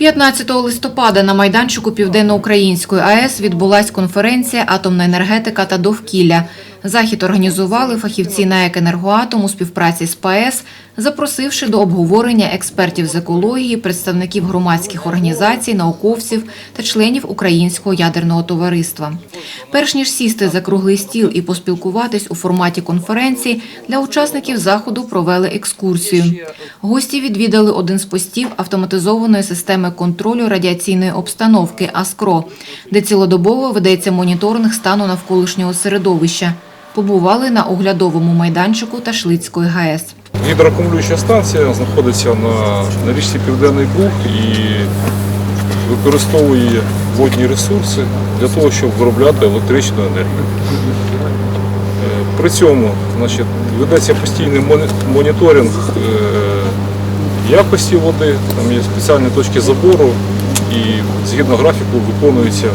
15 листопада на майданчику Південноукраїнської АЕС відбулась конференція Атомна енергетика та довкілля. Захід організували фахівці НАЕК «Енергоатом» у співпраці з ПАЕС, запросивши до обговорення експертів з екології, представників громадських організацій, науковців та членів Українського ядерного товариства. Перш ніж сісти за круглий стіл і поспілкуватись у форматі конференції, для учасників заходу провели екскурсію. Гості відвідали один з постів автоматизованої системи контролю радіаційної обстановки АСКРО, де цілодобово ведеться моніторинг стану навколишнього середовища. Побували на оглядовому майданчику Ташлицької ГАЕС. Гідроакумулююча станція знаходиться на, на річці Південний Буг і використовує водні ресурси для того, щоб виробляти електричну енергію. Е, При цьому значить, ведеться постійний моніторинг е, якості води, там є спеціальні точки забору і згідно графіку виконується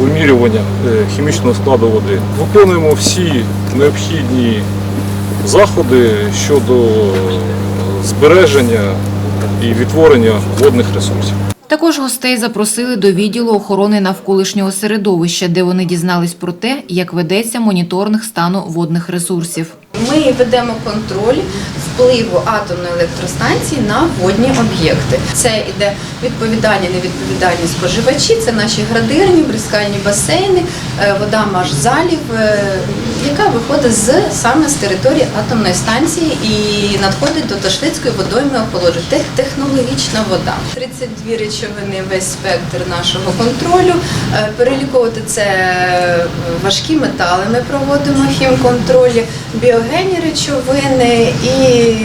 вимірювання е, хімічного складу води. Виконуємо всі необхідні заходи щодо збереження і відтворення водних ресурсів. Також гостей запросили до відділу охорони навколишнього середовища, де вони дізнались про те, як ведеться моніторинг стану водних ресурсів. Ми ведемо контроль впливу атомної електростанції на водні об'єкти. Це іде відповідальні, невідповідальні споживачі, це наші градирні, бризкальні басейни, вода марш-залів, е, яка виходить з саме з території атомної станції і надходить до Ташлицької водойми охолодження. Технологічна вода. 32 речовини весь спектр нашого контролю. Е, Переліковувати це е, важкі метали. Ми проводимо хімконтролі, біогенні речовини, і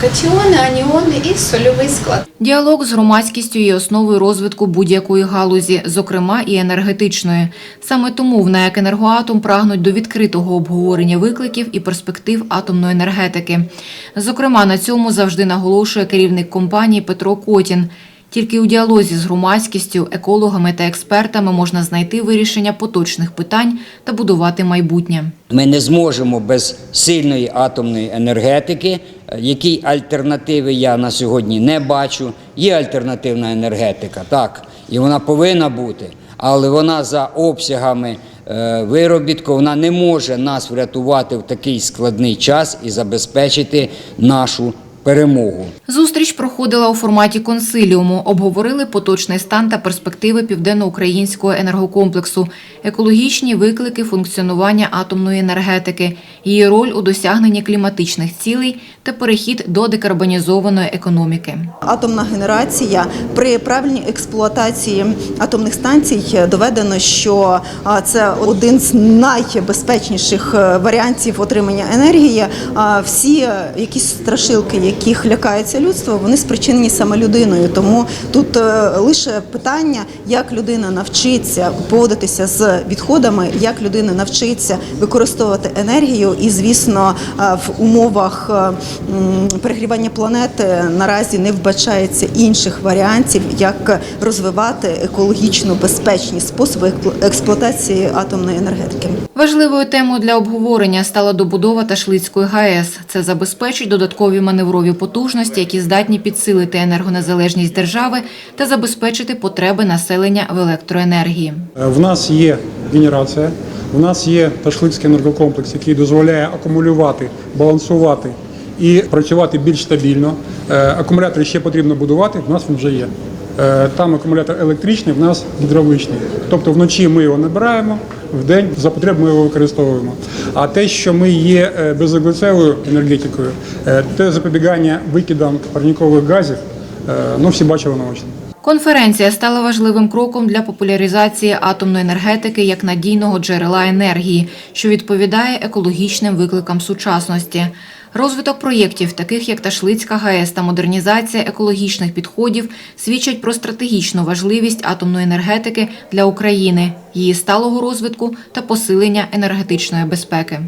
катіони, аніони, і сольовий склад. Діалог з громадськістю є основою розвитку будь-якої галузі, зокрема і енергетичної. Саме тому в НАЕК «Енергоатом» прагнуть до відкритого обговорення викликів і перспектив атомної енергетики. Зокрема, на цьому завжди наголошує керівник компанії Петро Котін. Тільки у діалозі з громадськістю, екологами та експертами можна знайти вирішення поточних питань та будувати майбутнє. Ми не зможемо без сильної атомної енергетики, е, якій альтернативи я на сьогодні не бачу. Є альтернативна енергетика, так, і вона повинна бути, але вона за обсягами е, виробітку вона не може нас врятувати в такий складний час і забезпечити нашу перемогу. Зустріч проходила у форматі консиліуму. Обговорили поточний стан та перспективи південноукраїнського енергокомплексу, екологічні виклики функціонування атомної енергетики, її роль у досягненні кліматичних цілей та перехід до декарбонізованої економіки. Атомна генерація при правильній експлуатації атомних станцій доведено, що це один з найбезпечніших е, варіантів отримання енергії. А Всі е, якісь страшилки, яких лякається людство, вони спричинені саме людиною. Тому тут е, лише питання, як людина навчиться поводитися з відходами, як людина навчиться використовувати енергію, і звісно, е, в умовах е, перегрівання планети наразі не вбачається інших варіантів, як розвивати екологічно безпечні способи експлу- експлуатації атомної енергетики. Важливою темою для обговорення стала добудова Ташлицької ГАЕС. Це забезпечить додаткові маневрові потужності, які здатні підсилити енергонезалежність держави та забезпечити потреби населення в електроенергії. Е, В нас є генерація, в нас є Ташлицький енергокомплекс, який дозволяє акумулювати, балансувати і працювати більш стабільно. Е, Акумулятори ще потрібно будувати, в нас він вже є. Е, Там акумулятор електричний, в нас гідравличний. Тобто вночі ми його набираємо, вдень за потреб ми його використовуємо. А те, що ми є е, безоглицевою енергетикою, е, те запобігання викидам парнікових газів, е, ну всі бачили наочно. Конференція стала важливим кроком для популяризації атомної енергетики як надійного джерела енергії, що відповідає екологічним викликам сучасності. Розвиток проєктів, таких як Ташлицька ГАЕС та модернізація екологічних підходів, свідчать про стратегічну важливість атомної енергетики для України, її сталого розвитку та посилення енергетичної безпеки.